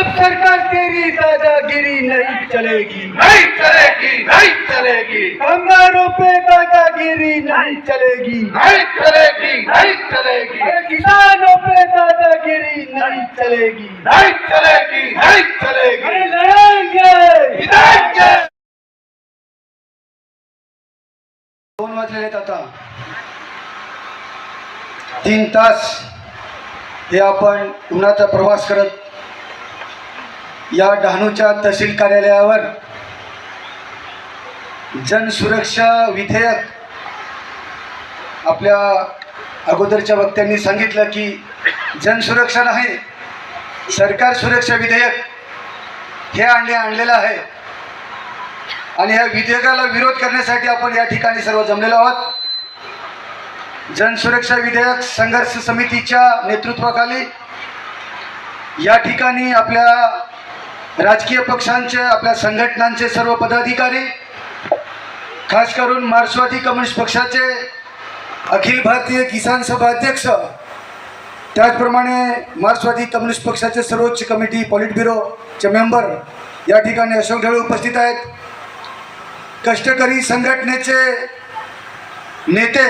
जब सरकार तेरी दादागिरी नहीं चलेगी। नहीं चलेगी नहीं चलेगी। कामगारों पे दादागिरी नहीं चलेगी। नहीं चलेगी नहीं चलेगी। किसानों पे दादागिरी नहीं चलेगी। नहीं चलेगी नहीं चलेगी। लड़ेंगे विधायक दोन वाजले आता तीन तास हे आपण उन्हाचा प्रवास करत या डहाणूच्या तहसील कार्यालयावर जनसुरक्षा विधेयक आपल्या अगोदरच्या वक्त्यांनी सांगितलं की जनसुरक्षा नाही सरकार सुरक्षा विधेयक हे आणले आणलेलं आहे. आणि ह्या विधेयकाला विरोध करण्यासाठी आपण या ठिकाणी सर्व जमलेलो आहोत. जनसुरक्षा विधेयक संघर्ष समितीच्या नेतृत्वाखाली या ठिकाणी आपल्या राजकीय पक्षांचे आपल्या संघटनांचे सर्व पदाधिकारी खास करून मार्क्सवादी कम्युनिस्ट पक्षाचे अखिल भारतीय किसान सभा अध्यक्ष त्याचप्रमाणे मार्क्सवादी कम्युनिस्ट पक्षाचे सर्वोच्च कमिटी पॉलिट ब्युरोचे मेंबर या ठिकाणी अशोक ढवळे उपस्थित आहेत. कष्टकरी संघटनेचे नेते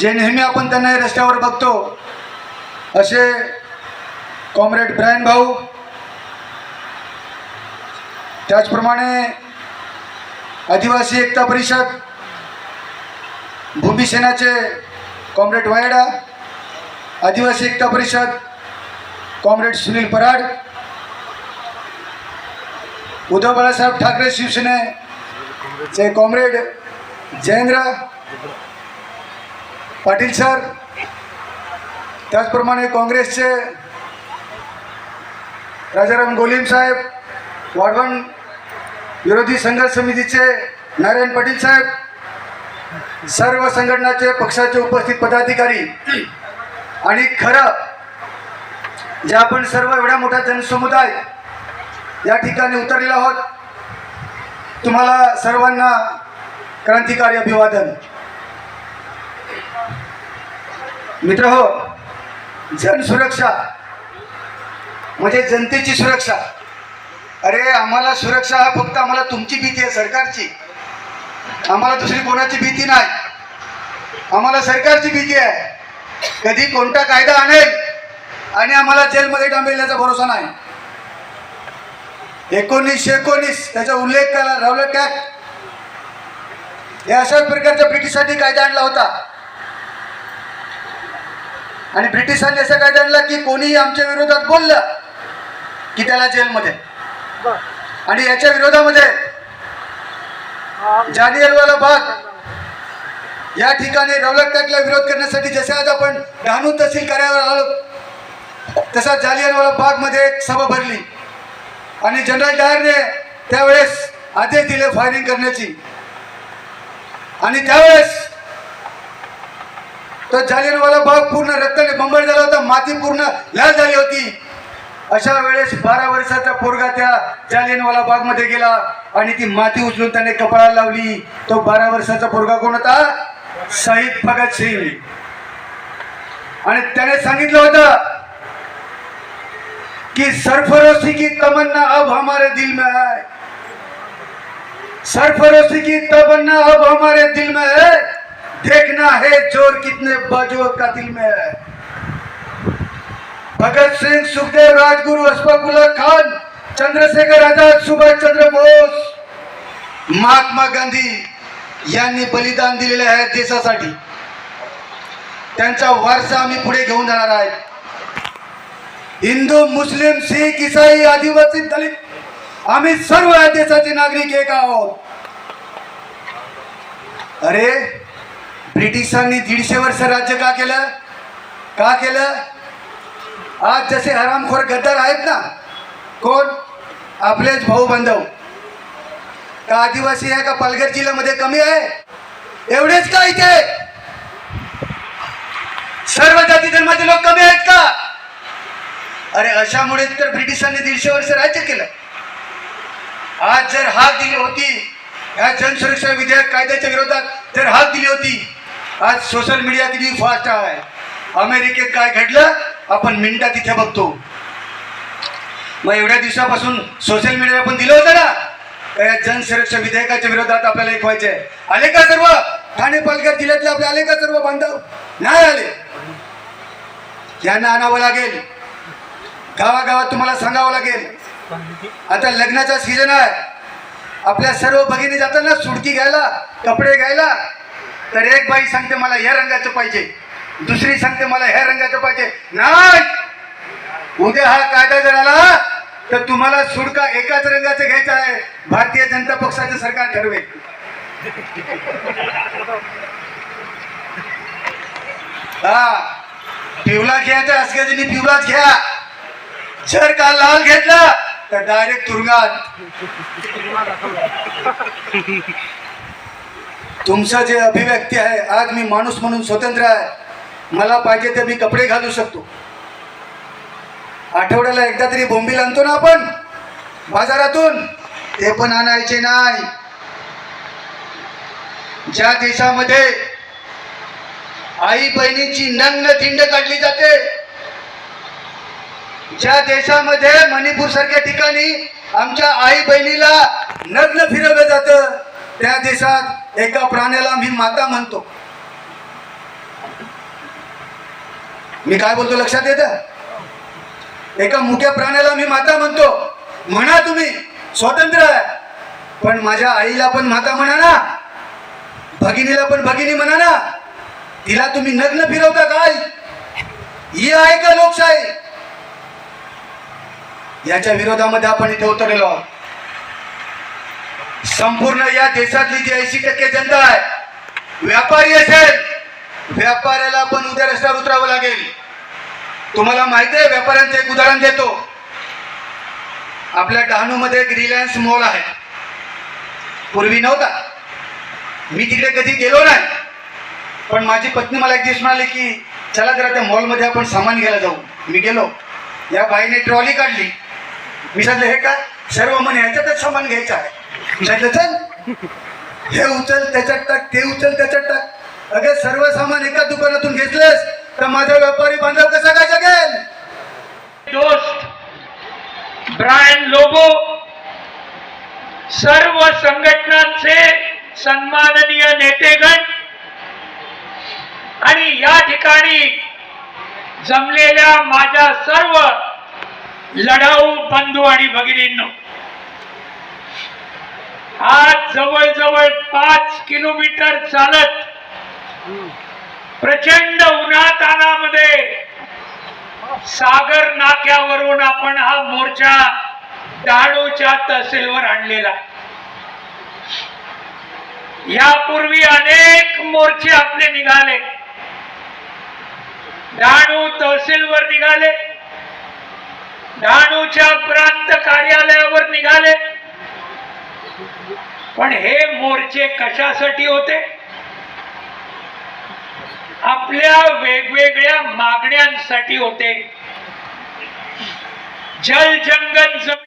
जे नेहमी आपण त्यांना रस्त्यावर बघतो असे कॉम्रेड ब्रायन भाऊ त्याचप्रमाणे आदिवासी एकता परिषद भूमिसेनाचे कॉम्रेड वायडा आदिवासी एकता परिषद कॉम्रेड सुनील पराड उद्धव बाळासाहेब ठाकरे शिवसेनेचे कॉम्रेड जयेंद्र पाटील सर त्याचप्रमाणे काँग्रेसचे राजाराम गोलीम साहेब वाढवण विरोधी संघर्ष समितीचे नारायण पाटील साहेब सर्व संघटनाचे पक्षाचे उपस्थित पदाधिकारी आणि खरं जे आपण सर्व एवढा मोठा जनसमुदाय या ठिकाणी उतरलेला आहोत तुम्हाला सर्वांना क्रांतिकारी अभिवादन. मित्र हो जनसुरक्षा म्हणजे जनतेची सुरक्षा अरे आम्हाला सुरक्षा हा फक्त आम्हाला तुमची भीती आहे सरकारची. आम्हाला दुसरी कोणाची भीती नाही. आम्हाला सरकारची भीती आहे. कधी कोणता कायदा आणेल आणि आम्हाला जेलमध्ये डांबेल्याचा भरोसा नाही. एकोणीसशे एकोणीस त्याचा उल्लेख केला रावलट ॲक्ट हे अशाच प्रकारच्या ब्रिटिशांनी कायदा आणला होता. आणि ब्रिटिशांनी असा कायदा आणला की कोणीही आमच्या विरोधात बोललं की त्याला जेलमध्ये. आणि याच्या विरोधामध्ये जालियनवाला बाग या ठिकाणी रवलट टॅकला विरोध करण्यासाठी जसे आज आपण डहाणू तहसील कार्यालयावर आलो तसा जालियनवाला बागमध्ये एक सभा भरली. आणि जनरल डायरने त्यावेळेस आदेश दिले फायरिंग करण्याची. आणि त्यावेळेस तो जालियनवाला बाग पूर्ण रक्ताने बंबळ झाला होता माती पूर्ण लाल झाली होती. अशा वेळेस बारा वर्षाचा पोरगा त्या जालियनवाला बागमध्ये गेला आणि ती माती उचलून त्याने कपाळाला लावली. तो बारा वर्षाचा पोरगा कोण होता? शहीद भगत सिंग. आणि त्याने सांगितलं होतं कि सरफरोशी की तमन्ना अब हमारे दिल में है. सरफरोशी की तमन्ना अब हमारे दिल में है. देखना है जोर कितने बाजुओं का दिल में है. भगत सिंग सुखदेव राजगुरु अशफाकुल्ला खान चंद्रशेखर आझाद सुभाषचंद्र बोस महात्मा गांधी यांनी बलिदान दिलेले आहे देशासाठी. त्यांचा वारसा आम्ही पुढे घेऊन जाणार आहेत हिंदू मुस्लिम शीख इसाई आदिवासी दलित आम्ही सर्व या देशाचे नागरिक एक आहोत. अरे ब्रिटिशांनी दीडशे वर्ष राज्य का केलं? का केलं? आज जसे हरामखोर गद्दार आहेत ना कोण? आपलेच भाऊ बांधव. का आदिवासी आहे का पालघर जिल्ह्यामध्ये कमी आहे? एवढेच का इथे? सर्व जाती धर्माचे लोक कमी आहेत का? अरे अशामुळे तर ब्रिटिशांनी दीडशे वर्ष राज्य केलं. आज जर हाक दिली होती या जनसुरक्षा विधेयक कायद्याच्या विरोधात जर हाक दिली होती आज सोशल मीडिया किती फास्ट आहे. अमेरिकेत काय घडलं? आपण मिनटा इथे बघतो. मग एवढ्या दिवसापासून सोशल मीडियावर पण दिलं होतं ना? या जनसुरक्षा विधेयकाच्या विरोधात आपल्याला एक व्हायचे आले का सर्व? ठाणे पालघर जिल्ह्यातले आपले आले का सर्व बांधव? नाही आले. यांना आणावं लागेल. गावागावात तुम्हाला सांगावं लागेल. आता लग्नाचा सीझन आहे. आपल्या सर्व भगिनी जाताना सुडकी घ्यायला कपडे घ्यायला तर एक बाई सांगते मला या रंगाचं पाहिजे. दुसरी सांगते मला ह्या रंगाचं पाहिजे. नाही. उद्या हा कायदा जर आला तर तुम्हाला सुडका एकाच रंगाचं घ्यायचा आहे. भारतीय जनता पक्षाचं सरकार ठरवेल. हा. पिवला घ्यायचा असल्याने पिवलाच घ्या. जर का लाल घेतला तर डायरेक्ट तुरुंगात. तुमचं जे अभिव्यक्ती आहे आज मी माणूस म्हणून स्वतंत्र आहे. मला पाहिजे ते मी कपडे घालू शकतो. आठवड्याला एकदा तरी बोंबील आणतो ना आपण? बाजारातून? ते पण आणायचे नाही. ज्या देशामध्ये आई बहिणीची नग्न थिंड काढली जाते ज्या देशामध्ये मणिपूर सारख्या ठिकाणी आमच्या आई बहिणीला नग्न फिरवलं जातं त्या देशात एका प्राण्याला मी माता म्हणतो. मी काय बोलतो लक्षात येतं? एका मुख्या प्राण्याला मी माता म्हणतो. म्हणा तुम्ही स्वतंत्र आहे. पण माझ्या आईला पण माता म्हणा ना. भगिनीला पण भगिनी म्हणा ना. तिला तुम्ही नग्न फिरवता काय? ही आहे का लोकशाही? याच्या विरोधामध्ये आपण इथे उतरलेलो आहोत. संपूर्ण या देशातली जी ऐंशी टक्के जनता आहे व्यापारी असेल व्यापाऱ्याला पण उद्या उतरावं लागेल. तुम्हाला माहिती आहे व्यापाऱ्यांचं एक उदाहरण देतो. आपल्या डहाणूमध्ये एक रिलायन्स मॉल आहे. पूर्वी नव्हता. मी तिकडे कधी गेलो नाही. पण माझी पत्नी मला एक दिवस म्हणाली की चला जरा त्या मॉलमध्ये आपण सामान घ्यायला जाऊ. मी गेलो. या बाईने ट्रॉली काढली. मी सांगितलं हे का सर्व म्हणे ह्याच्यातच सामान घ्यायचं आहे. सांगितलं चल. हे उचल त्याच्यात टाक ते उचल त्याच्यात टाक. अगं सर्व सामान एका दुकानातून घेतलंस? तर माझा व्यापारी बांधव कसा काय जगेल? दोस्त ब्रायन लोगो सर्व संघटनांचे सन्माननीय नेतेगण आणि या ठिकाणी जमलेल्या माझ्या सर्व लढाऊ बंधू आणि भगिनींनो आज जवळजवळ पाच किलोमीटर चालत प्रचंड उन्हातानामध्ये सागर नाक्यावरून आपण हा मोर्चा डहाणूच्या तहसीलवर आणलेला. यापूर्वी अनेक मोर्चे आपले निघाले. डहाणू तहसीलवर निघाले. डहाणूच्या प्रांत कार्यालयावर निघाले. पण हे मोर्चे कशासाठी होते? आपल्या वेगवेगळ्या मागण्यांसाठी होते. जल जंगल जमीन